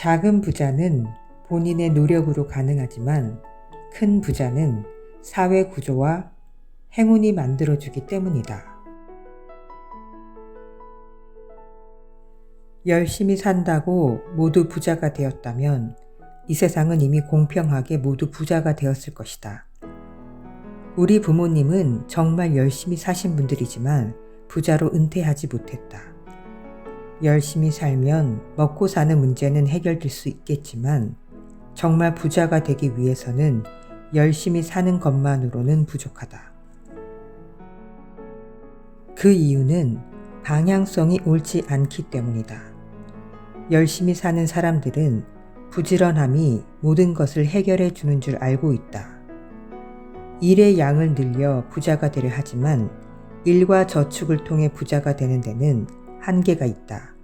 작은 부자는 본인의 노력으로 가능하지만 큰 부자는 사회 구조와 행운이 만들어주기 때문이다. 열심히 산다고 모두 부자가 되었다면 이 세상은 이미 공평하게 모두 부자가 되었을 것이다. 우리 부모님은 정말 열심히 사신 분들이지만 부자로 은퇴하지 못했다. 열심히 살면 먹고 사는 문제는 해결될 수 있겠지만 정말 부자가 되기 위해서는 열심히 사는 것만으로는 부족하다. 그 이유는 방향성이 옳지 않기 때문이다. 열심히 사는 사람들은 부지런함이 모든 것을 해결해 주는 줄 알고 있다. 일의 양을 늘려 부자가 되려 하지만 일과 저축을 통해 부자가 되는 데는 한계가 있다.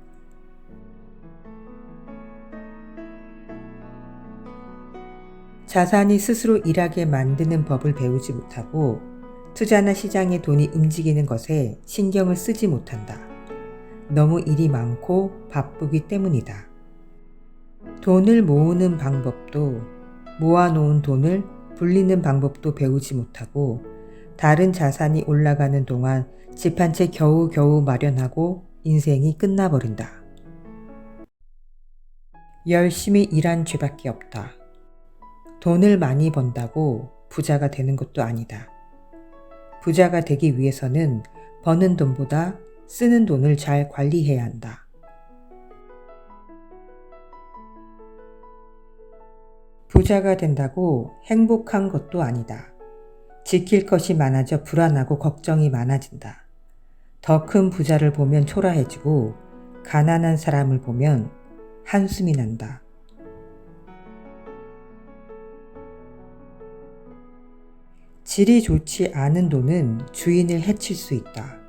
자산이 스스로 일하게 만드는 법을 배우지 못하고 투자나 시장의 돈이 움직이는 것에 신경을 쓰지 못한다. 너무 일이 많고 바쁘기 때문이다. 돈을 모으는 방법도 모아놓은 돈을 불리는 방법도 배우지 못하고 다른 자산이 올라가는 동안 집 한 채 겨우겨우 마련하고 인생이 끝나버린다. 열심히 일한 죄밖에 없다. 돈을 많이 번다고 부자가 되는 것도 아니다. 부자가 되기 위해서는 버는 돈보다 쓰는 돈을 잘 관리해야 한다. 부자가 된다고 행복한 것도 아니다. 지킬 것이 많아져 불안하고 걱정이 많아진다. 더 큰 부자를 보면 초라해지고 가난한 사람을 보면 한숨이 난다. 질이 좋지 않은 돈은 주인을 해칠 수 있다.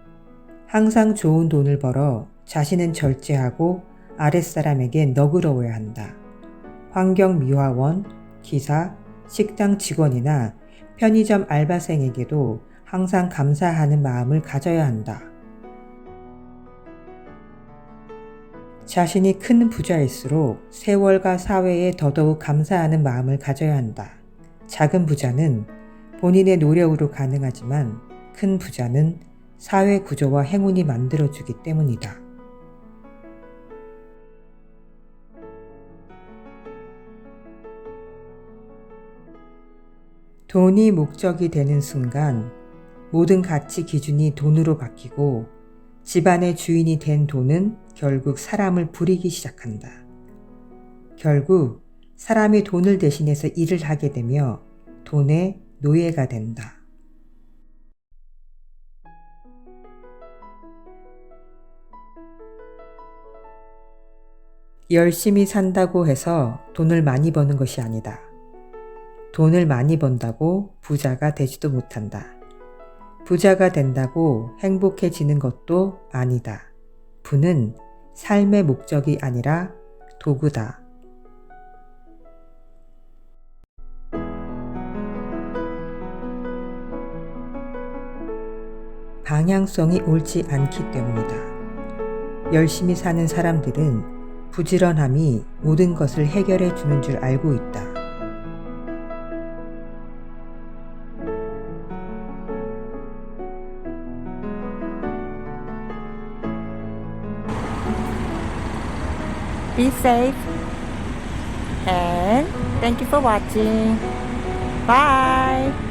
항상 좋은 돈을 벌어 자신은 절제하고 아랫사람에게 너그러워야 한다. 환경미화원, 기사, 식당 직원이나 편의점 알바생에게도 항상 감사하는 마음을 가져야 한다. 자신이 큰 부자일수록 세월과 사회에 더더욱 감사하는 마음을 가져야 한다. 작은 부자는 본인의 노력으로 가능하지만 큰 부자는 사회 구조와 행운이 만들어주기 때문이다. 돈이 목적이 되는 순간 모든 가치 기준이 돈으로 바뀌고 집안의 주인이 된 돈은 결국 사람을 부리기 시작한다. 결국 사람이 돈을 대신해서 일을 하게 되며 돈의 노예가 된다. 열심히 산다고 해서 돈을 많이 버는 것이 아니다. 돈을 많이 번다고 부자가 되지도 못한다. 부자가 된다고 행복해지는 것도 아니다. 부는 삶의 목적이 아니라 도구다. 방향성이 옳지 않기 때문이다. 열심히 사는 사람들은 부지런함이 모든 것을 해결해 주는 줄 알고 있다. Be safe and thank you for watching. Bye.